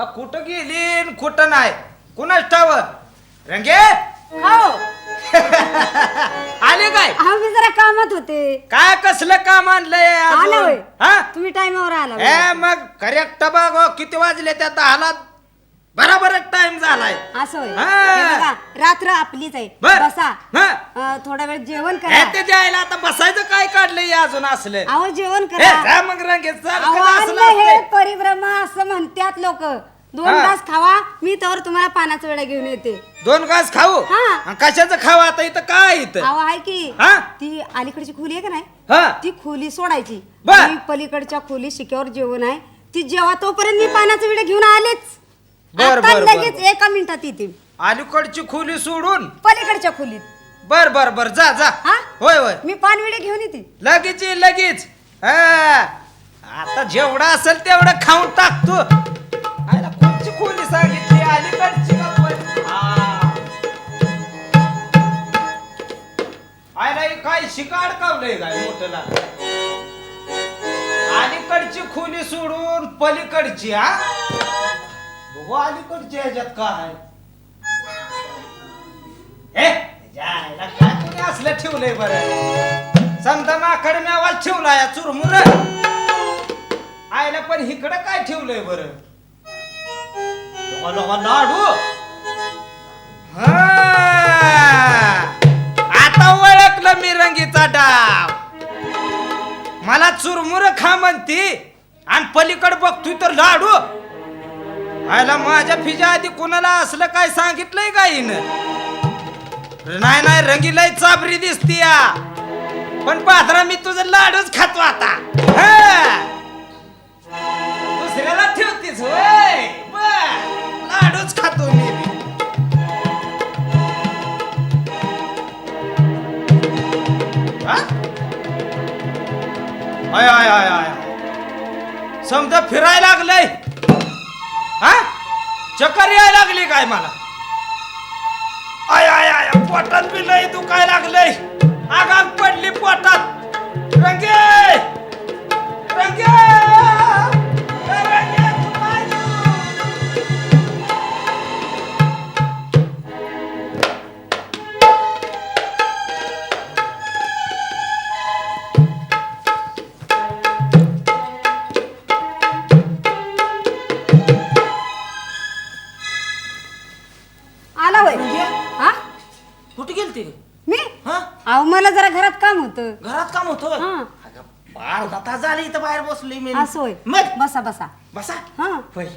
का कुठं गेली न कुठं नाही? कुणाच ठाव रंगे? हो. आले काय? अहो मी जरा कामात होते. काय कसलं काम आणलंय आलं अजून? होय. हा? तुम्ही टाइमावर आला ए. मग करेक्ट बघ किती वाजले त्या दहाला? बराबरच टाइम झालाय. असं होय. हा. हे बघा रात्र आपलीच आहे. बर. बसा. हा. अं, थोडा वेळ जेवण ए, करा ते द्यायला आता बसायचं काय काढलंय अजून असलं? अहो जेवण करा. जा मग रंगे चल अहो, कधी असलं हे असतंय? परिभ्रमा असं म्हणतात लोक. दोन हा. तास खावा मी तर तुम्हाला पानाचा वेळा घेऊन येते. दोन घास खाऊ? हा. आणि कशाचं खाऊ आता इथं? काय इथं? अहो आहे की हा? ती अलीकडची खोली आहे का नाही? हा. ती खोली सोडायची. बर. आणि पलीकडच्या खोली शिक्यावर जेवण आहे. ती जेव्हा तोपर्यंत मी पानाचा विडा घेऊन आलेच. बर, आता बर, बर, लगेच बर. एका मिनिटात येते अलीकडची खोली सोडून? पलीकडच्या खोलीत. बर बर बर. जा जा. हा? होय होय. मी पान विडे घेऊन येते. लगेच ये, लगेच. हा. आता जेवढं असेल तेवढं खाऊन टाकतो आयला काय शिकाड कावलंय काय मोठला. अलीकडची खोली सोडून पलीकडची हा? बघू अलीकडची ह्याच्यात काय हे जायला काय कोणी असलं ठेवलंय बरं? समजा माकड मी ठेवला या चुरमुर. आयला पण इकडं काय ठेवलंय बरं? लोका, लोका, लाडू. हा. आता ओळखलं मी रंगीचा डाव मला चुरमुर खा म्हणती. आणि पलीकडे बघतोय तर लाडू. आयला माझ्या फिजा आधी कोणाला असलं काय सांगितलंय का नाही नाही रंगीलाय चाबरी दिसती या. पण पाथरा मी तुझं लाडूच खातो आता. हा. दुसऱ्याला ठेवतीस होय? बर लाडूच खातो मी. आय आय आय आय. समजा फिरायला लागलंय. हा? चक्कर यायला लागली काय मला? आय आय आय पोटात बी लय दुखाय लागलंय. आगाग पडली पोटात. रंगे! रंगे! गेलती मी? हा? अहो मला जरा घरात काम होतं. घरात काम होतं हा. बाळ आता झाली इथं बाहेर बसलोय मी. असं होय. मग? बसा बसा. बसा? हा. होय.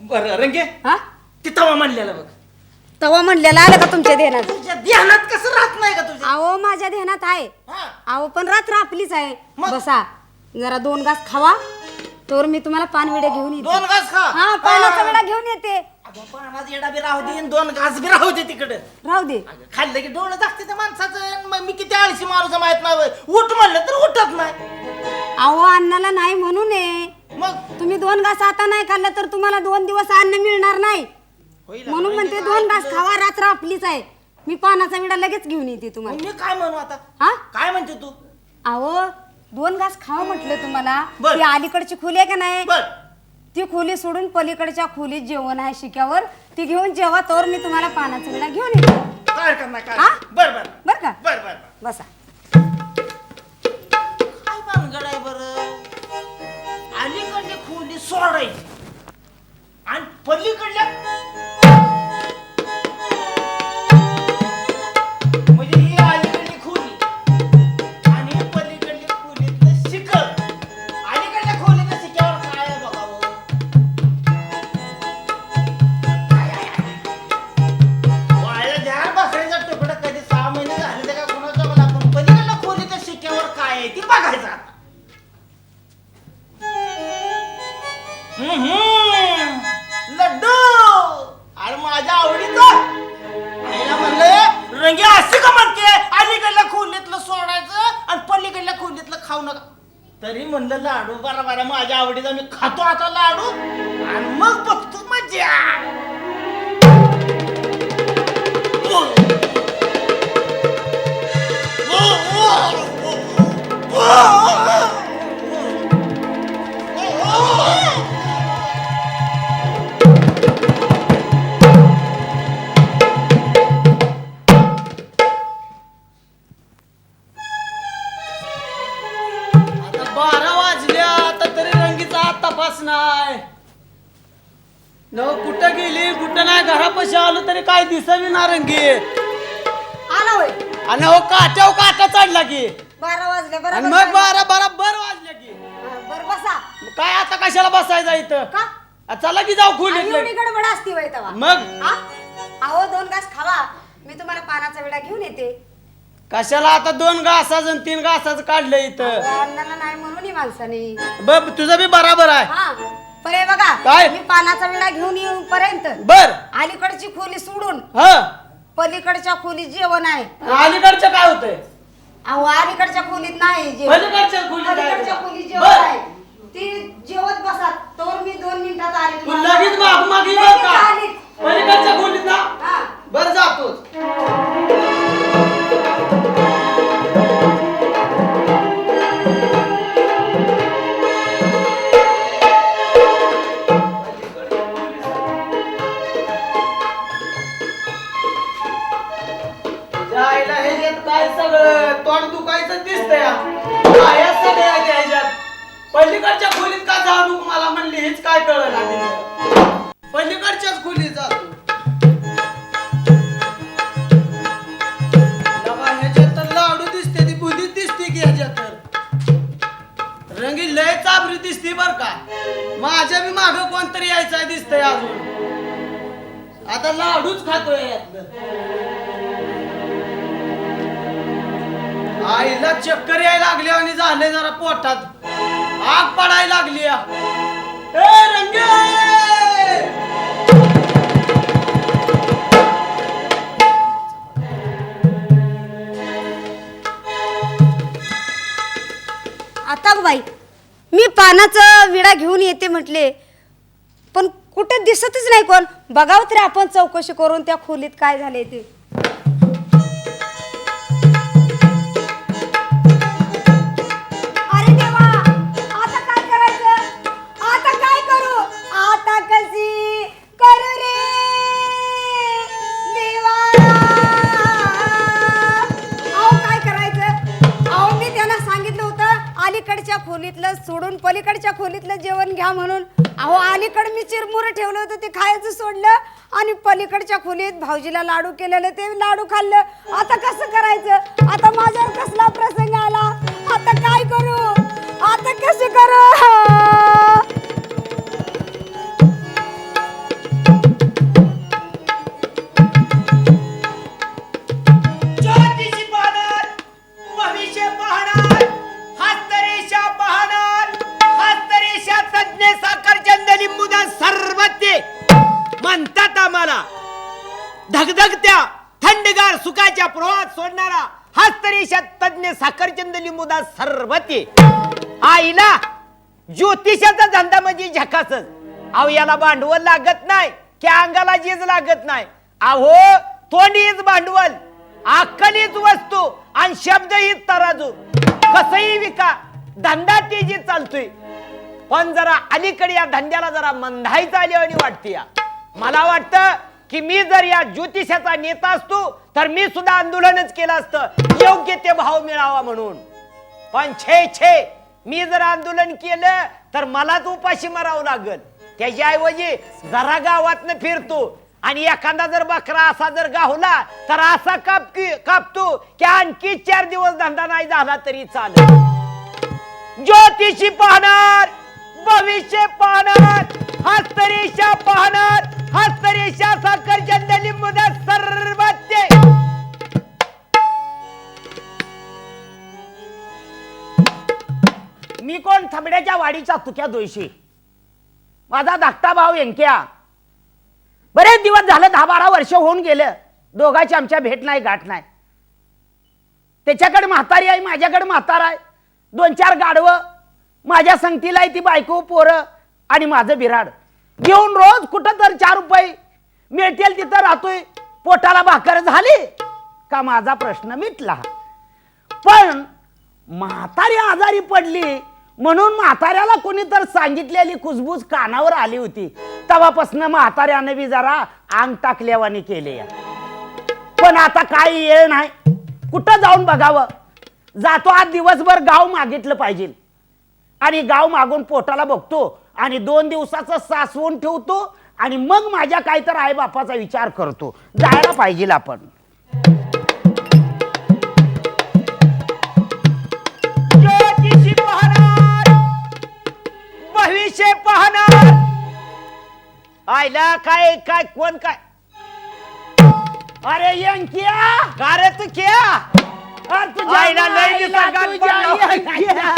बरं रंगे? हा? ती तवा म्हणलेला बघ. तवा म्हणलेला आलं का तुमच्या ध्यानात तुझ्या ध्यानात कसं राहत नाही का तुझ्या? अहो माझ्या ध्यानात आहे. हा. अहो पण रात्र आपलीच आहे. मग? बसा. जरा दोन घास खावा. तर मी तुम्हाला पानविडे घेऊन येते. दोन घास खा. हा पानाचा. विडा घेऊन येते. पानात येडा बी राहू दे आणि दोन घास बी राहू दे तिकडे. राहू दे. खाल्लं की डोळं दाखते त्या माणसाचं आणि मग मी किती आळशी मारूचं माहीत नाही होय. उठ म्हणलं तर उठत नाही. अहो अन्नाला नाही म्हणू नये मग? तुम्ही दोन घास आता नाही खाल्लं तर तुम्हाला दोन दिवस अन्न मिळणार नाही. होईल म्हणून म्हणते दोन घास खावा रात्र आपलीच आहे. मी पानाचा विडा लगेच घेऊन येते तुम्हाला. मी काय म्हणू आता? हा? काय म्हणते तू? अहो दोन घास खावा म्हटलं तुम्हाला. बर. ती अलीकडची खोली आहे का नाही? बर. ती खोली सोडून पलीकडच्या खोलीत जेवण आहे शिक्यावर ती घेऊन जेव्हा तर मी तुम्हाला पानाचा विडा घेऊन येते. काय करणार काय हा? बर बर. बर का? बर बर बर. बसा. काय भानगड आहे बरं? अलीकडली खोली सोडायची. आणि पलीकडल्या गावाच नाही. न कुठं गेली कुठं नाही घरापाशी आलो तरी काय दिसली नारंगी. आला होय. आणि हो काट्याव काटा चढला की. बारा वाजले आणि बरोबर मग बारा बारा बर वाजल्या की बर बसा. मग काय आता कशाला बसायचं इथं? का? आ, चला की जाऊ आणि खोलीत एवढी गडबड असती वय तेव्हा. मग? हा? अहो दोन घास खावा. मी तुम्हाला पानाचा विडा घेऊन येते. कशाला आता दोन घासाचं आणि तीन घासाचं काढलं इथं? अण्णाला नाही म्हणून ही माणसाने. ब तुझं बी बराबर आहे. हा हे बघा काय? मी पानाचा विडा घेऊन येऊपर्यंत बर. अलीकडची खोली सोडून. ह. पलीकडच्या खोलीत जेवण आहे. अलीकडचं काय होतंय? अहो अलीकडच्या खोलीत नाही जेवण. पलीकडच्या खोलीत आहे जेवण बर. आहे. ती जेवत बसा तर मी दोन मिनिटात आले तू लगेच माग मागे लगेच बरं का? आली. पलीकडच्या खोलीत ना? हा. बर जातोच. दिसतंय काय सगळ्या ह्याच्यात. पलीकडच्या खोलीत का जाऊ नको मला म्हणली हेच काय कळलं ना पलीकडच्याच खोलीत जातो ह्याच्यात तर लाडू दिसते ती बुंदी दिसते की ह्याच्यात तर. रंगी लय चाबरी दिसते बर का. माझ्या बी माग कोणतरी यायचं दिसतंय अजून. आता लाडूच खातोय यातलं आईला चक्कर यायला लागली आणि झाले जरा पोटात. आग पडायला लागली ए रंगे! आता ग बाई मी पानाचा विडा घेऊन येते म्हटले. पण कुठे दिसतच नाही कोण. बघावं तरी आपण चौकशी करून त्या खोलीत काय झाले ते. सोडून खोलीतलं जेवण घ्या म्हणून. अहो अलीकडे मी चिरमुरं ठेवलं होतं ते खायचं सोडलं. आणि पलीकडच्या खोलीत भाऊजीला लाडू केलेलं ते लाडू खाल्लं. आता कसं करायचं? आता माझ्यावर कसला प्रसंग आला? आता काय करू? आता कसं करू? साखरचंद लिंबूदा आईला ज्योतिषाचा धंदा म्हणजे झकासच अहो याला भांडवल लागत नाही की अंगाला जीज लागत नाही. अहो तोंडीच भांडवल अक्कलीच वस्तू आणि शब्द हीच तराजू. कसही विका धंदा तेजी चालतोय. पण जरा अलीकडे या धंद्याला जरा मंदायचं आली आणि वाटते या. मला वाटतं की मी जर या ज्योतिषाचा नेता असतो तर मी सुद्धा आंदोलनच केलं असतं. योग्य ते भाव मिळावा म्हणून. पण छे छे मी जर आंदोलन केलं तर मलाच उपाशी मारावं लागल. त्याच्याऐवजी जरा गावातनं फिरतो आणि एखादा जर बकरा असा जर गावला तर असा काप कापतो की आणखी चार दिवस धंदा नाही झाला तरी चालेल. ज्योतिषी पाहणार भविष्य पाहणार हस्तरेषा पाहणार हस्तरेषा साखर चंदली मुदत सर्व मी कोण? थबड्याच्या वाडीचा तुक्या दोषी. माझा धाकटा भाऊ व्यंक्या बरेच दिवस झालं दहा बारा वर्ष होऊन गेलं. दोघांची आमच्या भेट नाही गाठ नाही. त्याच्याकडे म्हातारी आहे माझ्याकडे म्हातारा आहे. दोन चार गाडवं माझ्या संगतीला आहे ती बायको पोरं आणि माझं बिराड. घेऊन रोज कुठं तर चार रुपये मिळतील तिथं राहतोय. पोटाला भाकर झाली का माझा प्रश्न मिटला. पण म्हातारी आजारी पडली म्हणून म्हाताऱ्याला कोणी तर सांगितलेली कुजबूज कानावर आली होती. तेव्हापासून म्हाताऱ्याने बी जरा अंग टाकल्यावानी केले पण आता काही येळ नाही. कुठं जाऊन बघावं? जातो आज दिवसभर गाव मागितलं पाहिजे. आणि गाव मागून पोटाला बघतो आणि दोन दिवसाचं सासवून ठेवतो आणि मग माझ्या काय तर आई बापाचा विचार करतो. जायला पाहिजे आपण. भविष्य पाहणार. आयला काय काय कोण काय? अरे यंकिया! का रे तू क्या? अरे तुझ्या आईला लय आईला दिवसात गाठ तुझ्या पडला. यंकिया.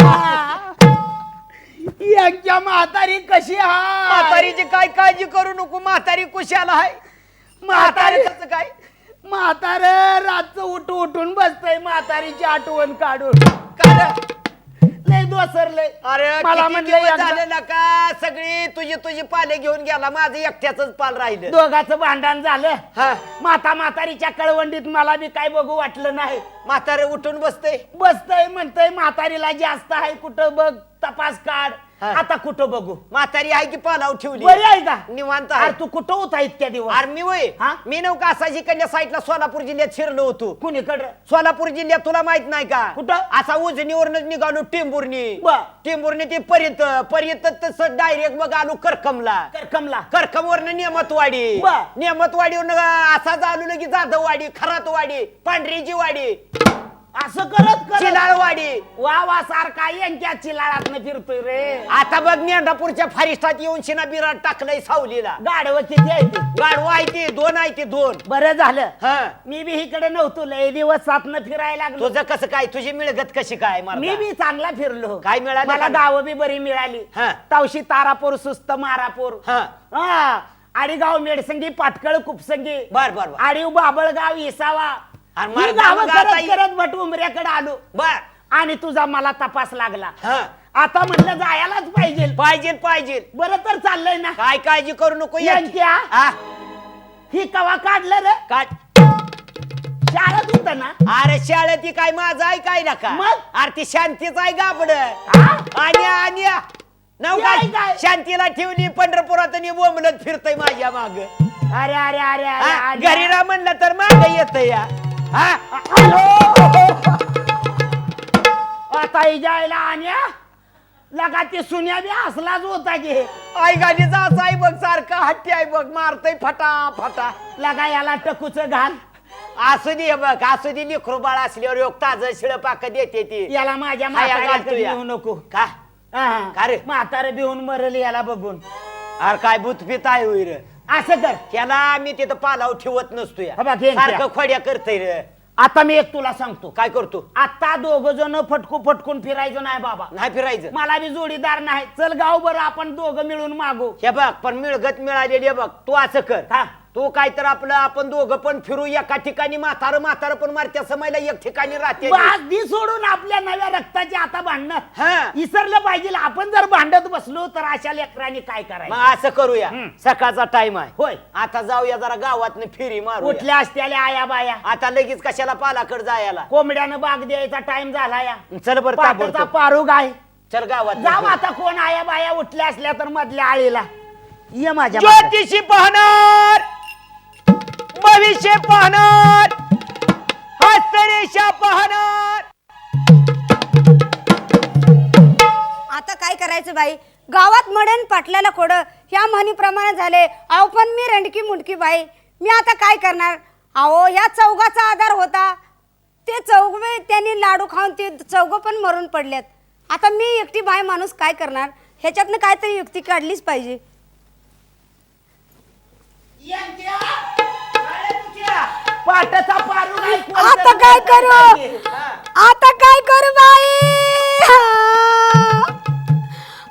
यंकिया म्हातारी कशी हा? म्हातारीची काय काळजी करू नको म्हातारी कुशाला आहे म्हातारी म्हातारी काय? म्हातार रातचं उठ उठून बसतय म्हातारीची आठवण काढून. काय रे? लय दोसरलंय अरे मला किती म्हणलं दिवस एकदा- झाले ना का सगळी तुझी तुझी पाले घेऊन गेला माझं एकट्याच पाल राहिलं. दोघाचं भांडण झालं. हा. माता म्हातारीच्या कळवंडीत मला बी काय बघू वाटलं नाही. म्हातारे उठून बसते. बसतय म्हणतय म्हातारीला जास्त आहे कुठं बघ तपास काढ. हा. आता कुठं बघू? म्हातारी आहे की पालाव ठेवली. बरी आहे का? निवांत आहे. अरे तू कुठं होता इतक्या दिवस? अरे मी वय. हा? मी नव्हता असा जिकडल्या साईडला सोलापूर जिल्ह्यात शिरलो होतो. कुणीकडं? सोलापूर जिल्ह्यात तुला माहीत नाही का? कुठं? असा उजनीवरच निघालो टेंभुर्णी बर. ते पर्यंत पर्यंत तसं डायरेक्ट मग आलो करकमला. करकमला. करकमवरनं नियमतवाडी बर. नियमतवाडीवरनं असा झालो की जाधववाडी खरातवाडी पांढरीची वाडी असं करत करत चिलाळवाडी. वा वा सारखा यांच्या चिलाळातनं फिरतोय रे. आता बघ मेंढापूरच्या फारिस्टात येऊन शिना बिराट टाकलंय सावलीला. गाडव किती आहे ते. गाडवा आहे ते दोन आहे ते दोन. बरं झालं. हा. मी बी इकडे नव्हतो लय दिवस सातनं फिरायला लागलो. तुझं कसं काय? तुझी मिळगत कशी काय मी बी चांगला फिरलो. काय मिळालं मला? गावं बी बरी मिळाली. हा. तावशी तारापूर सुस्त मारापूर. हा. हा. आडीगाव मेडसंगी पाटकळ कुपसंगी. बर बर बर. आडीव बाबळगाव इसावा. आणि मी गावं करत करत आलो. बर. आणि तुझा मला तपास लागला. हा. आता म्हणलं जायलाच पाहिजे. पाहिजे पाहिजे. बरं तर चाललंय ना. काय काळजी करू नको याची. यांच्या? हा, ही कवा काढलं रे? काय शाळेत होत ना? अरे शाळेत ती काय माझं आहे काय ना का? मग? अरे ती शांतीच आहे गाबड. हा? आणि आणि नव ती आहे काय? काय? शांतीला ठेवली पंढरपुरात आणि बोंबलत फिरतय माझ्या माग. अरे अरे अरे अरे अरे. घरी राह म्हणलं तर माग येत या. आता ही जायला आणि लगा ते सुन्या बी असलाच होता की. आई गाडीचा असा आहे बघ सारखा हट्टी आहे बघ मारतय फटा फटा. लगा याला टकूच घाल. असू दे बघ असू दे लेकरू बाळ असल्यावर योग ताज शिळ पाक देते ती. याला माझ्या म्हाताऱ्याकडे घालतो या. नको. का? हा. का रे? म्हातारं मरल याला बघून. अरे काय भूतफित आहे होईल असं कर त्याला आम्ही तिथं पालाव ठेवत नसतो या. हा सारखं घ्या. खोड्या करतय रे. आता मी एक तुला सांगतो. काय करतो? आता दोघ जण फटकू फटकून फिरायचं नाही बाबा. नाही फिरायचं. मला बी जोडीदार नाही. चल गाव बरं आपण दोघं मिळून मागू. हे बघ पण मिळगत मिळालेली आहे बघ. तू असं कर. हा. तू काय तर आपलं आपण दोघं पण फिरू एका ठिकाणी म्हातारं म्हातारं पण मारत्या समयला एक ठिकाणी राहते बाजदी सोडून आपल्या नव्या रक्ताची आता भांडणं हा. विसरलं पाहिजे. आपण जर भांडत बसलो तर अशा लेकरांनी काय करायचं? मग असं करूया. हम्म. सकाळचा टाइम आहे. होय. आता जाऊया जरा गावात फिरी मारू कुठल्या असत्याल्या आया बाया आता लगेच कशाला पालाकड जायला? कोंबड्यानं बाग द्यायचा टाइम झाला या चल बरं पाटाचा ताबडतोब. पारू गाय चल गावात जाऊ आता कोण आया बाया उठल्या असल्या तर मधल्या आळीला. ये माझ्या मागं. ज्योतिषी पाहणार. भविष्य पाहणार. हस्तरेषा पाहणार. आता काय करायचं बाई? गावात मडण पाटलाला खोड. ह्या म्हणीप्रमाणे झाले. अहो पण मी रंडकी मुंडकी बाई. मी आता काय करणार? अहो ह्या चौघाचा आधार होता. ते चौघ त्यांनी लाडू खाऊन ते चौघ पण मरून पडल्यात आता मी एकटी बाई माणूस काय करणार? ह्याच्यातनं काहीतरी युक्ती काढलीच पाहिजे. पाटाचा पारू आता काय करू? पाहिजे. आता काय करू बाई?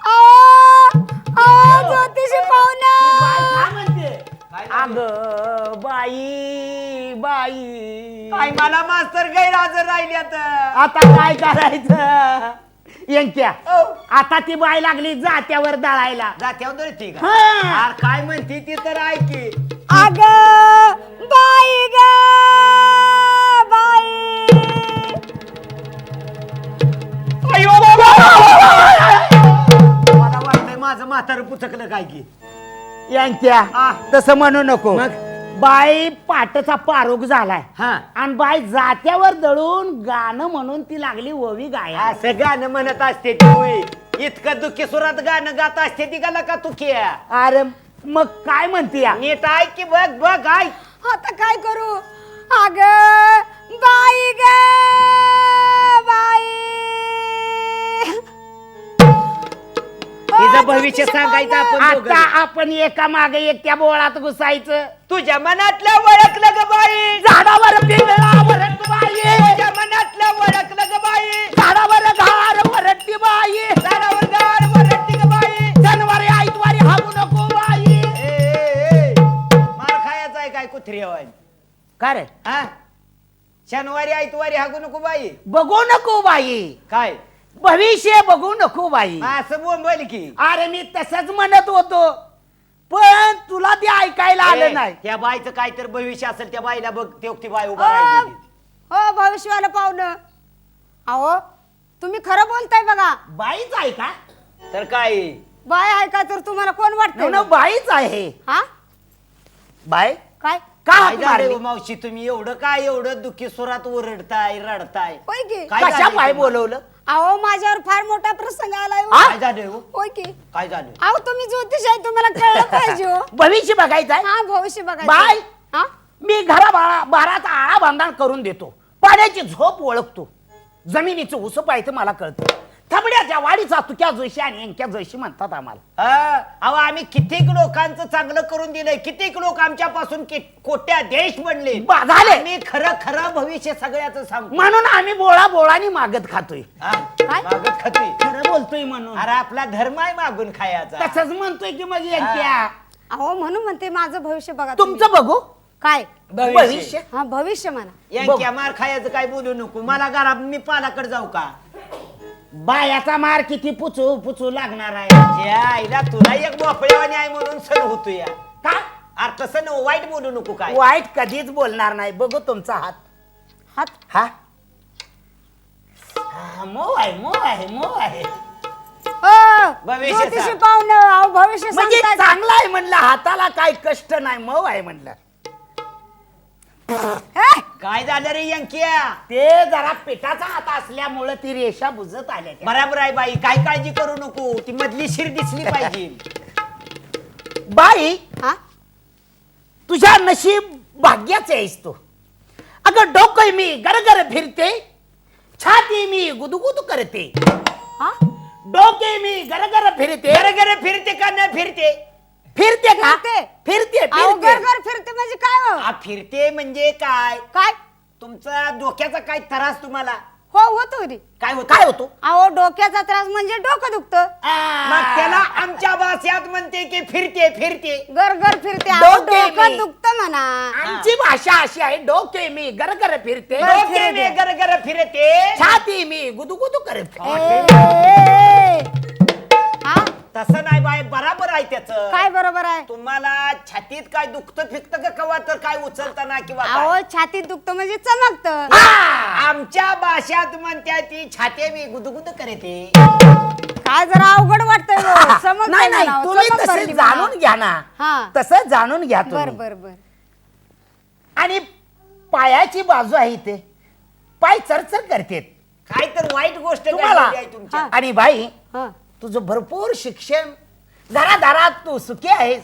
अहो, अहो, ज्योतिषी ती बाई पाहुणा. काय म्हणते? अग बाई बाई. काय मला मास्तर गैरहजर राहिली आता? आता काय करायचं? यांच्या आता ती बाई लागली जात्यावर दळायला. जात्यावर हा. अरे काय म्हणती ती तर ऐकी पुचकलं काय की? यांच्या? आ. तसं म्हणू नको. मग? बाई पाटचा पारोग झालाय. हा. आणि बाई जात्यावर दळून गाणं म्हणून ती लागली ओवी गाया असं गाणं म्हणत असते ती. होय. इतकं दुःखी सुरात गाणं गात असते ती गाला का तू किया अरे मग काय म्हणते या? नीट ऐक की बघ बघ ऐक. आता काय करू? अग बाई ग बाई. तिचं भविष्य सांगायचं. आपण दोघं. आता आपण एका मागे एक त्या बोळात घुसायचं. तुझ्या मनातलं ओळखलं ग बाई. झाडावर पिवळा बाई. तुझ्या मनातलं ओळखलं ग बाई. झाडावर घार वरटती बाई. झाडावर गार ग बाई. जनवारी हागू नको बाई. ए, ए, ए. मार खायचा आहे काय कुत्री काय रे? हा? शनिवारी आयतवारी हागू नको बाई. बघू नको बाई. काय? भविष्य बघू नको बाई. असं बोंबल की. अरे मी तसंच म्हणत होतो. पण तुला ते ऐकायला आलं नाही. त्या बाईचं काय तर भविष्य असेल त्या बाईला बघ ते ती बाई उभा राहिली हो भविष्यवाला पाहुणं. अहो तुम्ही खरं बोलताय बघा. बाईच आहे का? तर काय? बाय आहे का तर तुम्हाला कोण नाही ना, बाईच आहे. हा? बाई काय? का काय हाक झालं मारली? हो मावशी तुम्ही एवढं काय एवढं दुःखी सुरात ओरडताय रडताय? होय की. काय कशा तुम्हाला? बोलवलं? अहो माझ्यावर फार मोठा प्रसंग आलाय हो. काय झालं हो? होय की काय झालं अहो तुम्ही ज्योतिष आहे तुम्हाला कळलं पाहिजे हो. भविष्य बघायचं आहे हा भविष्य बघा बाय. हा मी घरा बाळा बाराचा आळा बांधण करून देतो पाण्याची झोप ओळखतो जमिनीचं उसप पाहायचं मला कळतं थबड्याच्या वाडीचा तुक्या जोशी आणि यांच्या जोशी म्हणतात आम्हाला. हा, अहो आम्ही कित्येक लोकांचं चांगलं करून दिलंय. कित्येक लोक आमच्यापासून कि- कोट्या देश बनले. बा- झाले. आम्ही खरं खरं भविष्य सगळ्याच सांगतो म्हणून आम्ही बोळा बोळानी मागत खातोय. हा, काय? मागत खातोय. खरं बोलतोय म्हणून. अरे आपला धर्म आहे मागून खायचा. तसंच म्हणतोय की मग यांच्या अहो म्हणून म्हणते माझं भविष्य बघा तुम्ही. तुमचं बघू. काय? भविष्य. हा भविष्य म्हणा. यांच्या मार खायचं काय बोलू नको. मला घरा मी पालाकडे जाऊ का? बायाचा मार किती पुचू पुचू लागणार आहे. ज्या आईला तुला एक बोपळेवाणी आहे म्हणून सण होतो या. का? अरे तसं न वाईट बोलू नको काय. वाईट कधीच बोलणार नाही. बघू तुमचा हात. हात? हा? हा, मऊ आहे मऊ आहे मऊ आहे. ज्योतिषी. पाहुणं अहो भविष्य म्हणजे सांगताय? चांगला आहे म्हणलं हाताला काय कष्ट नाही मऊ आहे म्हणलं? काय झालं रे यंकिया? ते जरा पिठाचा हात असल्यामुळं ती रेषा बुजत आल्या त्या. बराबर आहे बाई काय काळजी करू नको ती मधली शिर दिसली पाहिजे. बाई हा? तुझ्या नशीब भाग्याचे आहेस तू. अगं डोकं मी गरगर फिरते छाती मी गुदगुद करते. हा? डोके मी गरगर फिरते. घर घर फिरते का न फिरते? फिरते का? फिरते. फिरते अहो फिरते. घर घर फिरते म्हणजे काय हो? आ, फिरते म्हणजे काय? काय? तुमचा डोक्याचा काय त्रास तुम्हाला? हो होतो रे काय होत काय होतो? अहो डोक्याचा त्रास म्हणजे डोकं दुखतं. मग त्याला आमच्या भाषेत म्हणते की फिरते फिरते. घर घर फिरते. अहो डोके मी. डोकं दुखतं म्हणा. आमची भाषा अशी आहे डोके मी गरगर फिरते. डोके फिरते. मे घर घर फिरते. छाती मी गुदगुदू करते. ए, ए, तसं नाही बाय बराबर आहे त्याच. काय बरोबर आहे? तुम्हाला छातीत काय दुखतं फिकतं का कवा तर काय उचलताना किंवा काय? अहो छातीत दुखतं म्हणजे चमकतं. आमच्या भाषेत म्हणत्या ती छाते मी गुदगुद करते काय जरा अवघड वाटतंय हो. नाही नाही म्हणावं, तुम्ही चमक तसे भरली. जाणून घ्या ना. हा. तसं जाणून घ्या बर तुम्ही. बर बर आणि पायाची बाजू आहे ते पाय चरचर करते काय तर वाईट गोष्ट तुम्हाला आहे तुमच्या. आणि बाई हा. तुझं भरपूर शिक्षण. घरादारात तू सुखी आहेस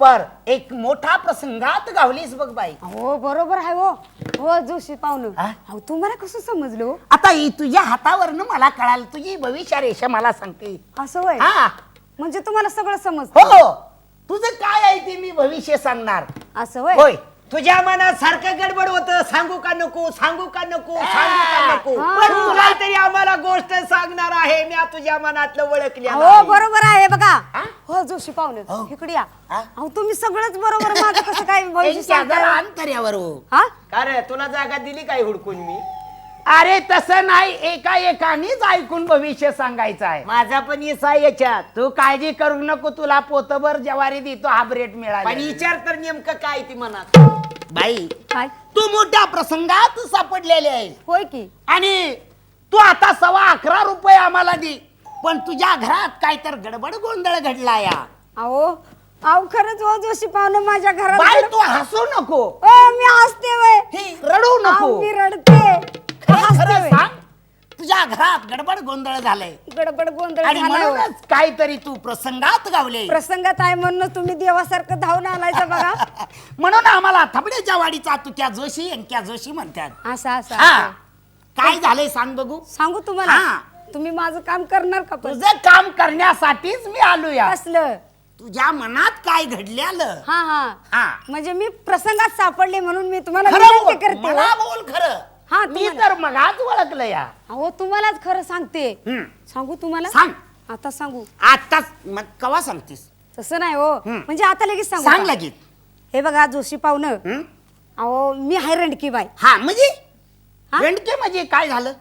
पर एक मोठा प्रसंगात गावलीस बघ बाई. हो बरोबर आहे हो. हो जोशी पाहुणं. हा? अहो तुम्हाला कसं समजलं हो? आता ही तुझ्या हातावरनं मला कळाल तुझी भविष्य रेषा मला सांगते. असं होय? हा. म्हणजे तुम्हाला सगळं समज हो. तुझं काय आहे ते मी भविष्य सांगणार. असं होय? होय. तुझ्या मनात सारखं गडबड होत. सांगू का नको? सांगू का नको? सांगू का नको. पण तुला तरी आम्हाला गोष्ट सांगणार आहे. मी तुझ्या मनातलं ओळखली हो बरोबर आहे. बघा. हा? जोशी पाहुणे हो. इकडे या? अहो तुम्ही सगळंच बरोबर माझं कसं काय भविष्य त्यांच्या जरा सांगताय? अंतर्यावर हो. हा? का रे? तुला जागा दिली काय हुडकून मी? अरे तसं नाही एका एकानेच ऐकून भविष्य सांगायचं आहे. माझा पण इसा याच्यात. तू काळजी करू नको तुला पोतभर ज्वारी देतो हा ब्रेड पण मिळाला विचार तर नेमकं काय ती मनात. बाई काय? तू मोठ्या प्रसंगात सापडलेले आहे होय की? आणि तू आता सव्वा अकरा रुपये आम्हाला दे पण तुझ्या घरात काय तर गडबड गोंधळ घडला या अहो अहो खरंच हो जोशी पाहुणं माझ्या घरात बाई तू हसू नको. ओ मी हसते वय. रडू नको. मी रडते. खरं. सांग. तुझ्या घरात गडबड गोंधळ झालाय. गडबड गोंधळ आणि हो. म्हणूनच काहीतरी तू प्रसंगात गावले. प्रसंगात आहे म्हणून तुम्ही देवासारखं धावून आलायचं बघा. म्हणून आम्हाला थबड्याच्या वाडीचा तुक्या जोशी अंक्या जोशी म्हणतात. असं असं हा. असं. काय झालंय सांग बघू. सांगू तुम्हाला. हा. तुम्ही माझं काम करणार का पण? तुझं काम करण्यासाठीच मी आलो या असलं तुझ्या मनात काय घडल्यालं? हा हा. हा. म्हणजे मी प्रसंगात सापडले म्हणून मी तुम्हाला खरं विनंती बोल, करते. मला. बोल खरं. हा, मी तुम्हाला- तर मगाच ओळखलं या. अहो तुम्हालाच खरं सांगते. हम्म. सांगू तुम्हाला? सांग. आता सांगू. आताच मग कवा सांगतेस? तसं नाही हो. हम्म. म्हणजे आता लगेच सांगू सांग का? लगेच. हे बघा जोशी पाहुणं. हम्म? अहो मी आहे रणकी बाई. हा म्हणजे? हा? रेंडके म्हणजे काय झालं?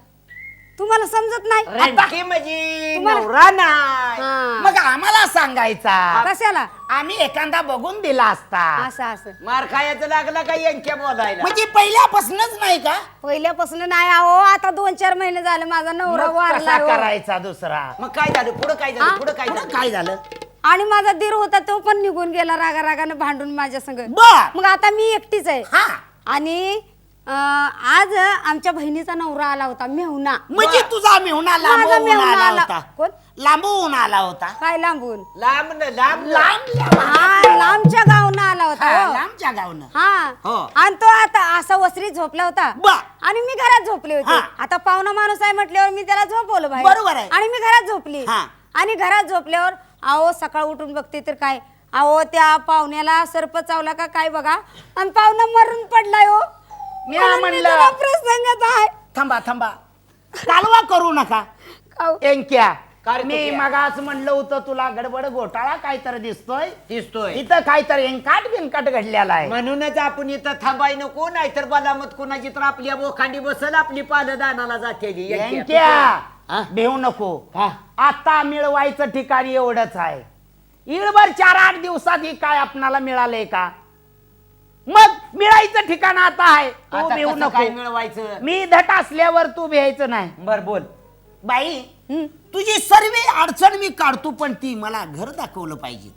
तुम्हाला समजत नाही. म्हणजे तुम्हाला- नवरा नाही. हा. मग आम्हाला सांगायचा. कशाला? आम्ही एखादा बघून दिला असता. असं असं. मार खायचं लागला का यांच्या बोलायला? म्हणजे पहिल्यापासूनच नाही का? पहिल्यापासून नाही अहो आता दोन चार महिने झाले माझा नवरा मग वारला कसा हो. करायचा दुसरा? मग काय झालं? पुढं काय हा? झालं पुढं काय पुढं झालं? काय झालं? आणि माझा दीर होता तो पण निघून गेला रागा रागानं भांडून माझ्या संग बर. मग आता मी एकटीच आहे. हा. आणि आज आमच्या बहिणीचा नवरा आला होता मेहुणा म्हणजे तुझा मेहुणा लांबून मेहुणा आला आला. होता कोण? लांबून आला होता काय लांबून लांब न लांब लांब हा लांबच्या गावनं आला होता हो. लांबच्या गावनं हो. हा आणि तो आता असा वसरीत झोपला होता. आणि मी घरात झोपले होते हा. आता पाहुणा माणूस आहे म्हटल्यावर मी त्याला झोपवलं बाहेर बरोबर आहे. आणि मी घरात झोपली हा. आणि घरात झोपल्यावर अहो सकाळ उठून बघते तर काय अहो त्या पाहुण्याला सर्प चावला का काय बघा आणि पाहुणा मरून पडलाय हो मी म्हणलं. तुला प्रसंगात आहे. थांबा थांबा. कालवा करू नका. एंक्या काय रे मी तुक्या? मगाच म्हणलं होतं तुला गडबड घोटाळा काहीतरी दिसतोय. दिसतोय. इथं काहीतरी एंकाट बिनकाट घडलेला आहे. म्हणूनच आपण इथं थांबाय नको नाहीतर बलामत कोणाची तर आपल्या बोखांडी बसल आपली पालं दानाला जातेली. एंक्या भेऊ नको. हा. आता मिळवायचं ठिकाण एवढंच आहे. इळभर चार आठ दिवसात ही काय आपणाला मिळालंय का? मग मिळायचं ठिकाण आता आहे. तू आता भेऊ कसं काय नको मिळवायचं? मी धट असल्यावर तू भ्यायचं नाही. बर बोल. बाई. तुझी सर्व अडचण मी काढतो पण ती मला घर दाखवलं पाहिजे.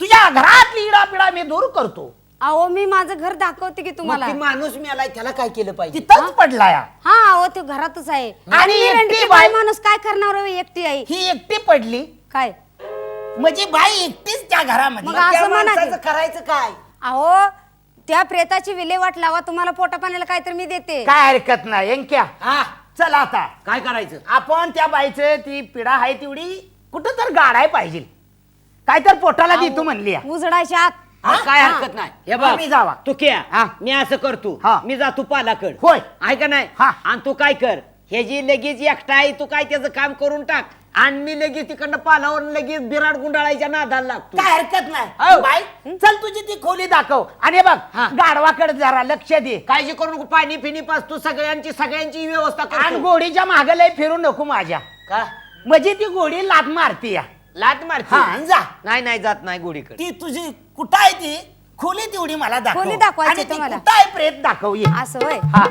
तुझ्या घरातली इडापिडा मी दूर करतो. अहो मी माझं घर दाखवते की मग तुम्हाला ती माणूस मिळालाय त्याला काय केलं पाहिजे? तिथंच पडलाय. हा अहो ते घरातच आहे. आणि आणि मी एकटी रणकी बाई- बाई माणूस काय करणार हो, एकटी आहे ही एकटी पडली. काय? म्हणजे बाई एकटीच त्या घरामध्ये. मग त्या असं म्हणा की- माणसाचं करायचं काय? अहो त्या प्रेताची विल्हेवाट लावा तुम्हाला पोटा पाण्याला काहीतरी मी देते काय हरकत नाही एंक्या हा चल आता काय करायचं आपण त्या बाईचं ती पिढा आहे तेवढी कुठं तर गाडाय पाहिजे काय तर पोटाला देतो म्हणली आहे. उजडायच्या आत हा, काय. हरकत नाही हे बघ जावा. तू क्या हा. मी असं करतो हा. मी जातो पालाकड होय. आहे का नाही हा. आणि तू काय कर हे जी लगेच एकटा आहे तू काय त्याचं काम करून टाक. आणि मी लगेच तिकडनं पालावर लगेच बिराड गुंडाळायच्या नादाला लागतो. काय हरकत नाही. हो. बाई चल तुझी ती खोली दाखव. आणि हे बघ हा. गाढवाकडे जरा लक्ष दे. काळजी करू नको पाणी फिनी पास तू सगळ्यांची सगळ्यांची व्यवस्था आणि कर गोडीच्या मागे लय फिरू नको माझ्या. का? म्हणजे ती गोडी लात मारती या. लाट मारते? हा आणि जा. नाही नाही जात नाही गोडीकडे. ती तुझी कुठं आहे ती? खोली तेवढी मला दाखव. खोली दाखवायची आणि ती तुम्हाला. कुठं आहे प्रेत दाखव ये. असं होय? हा.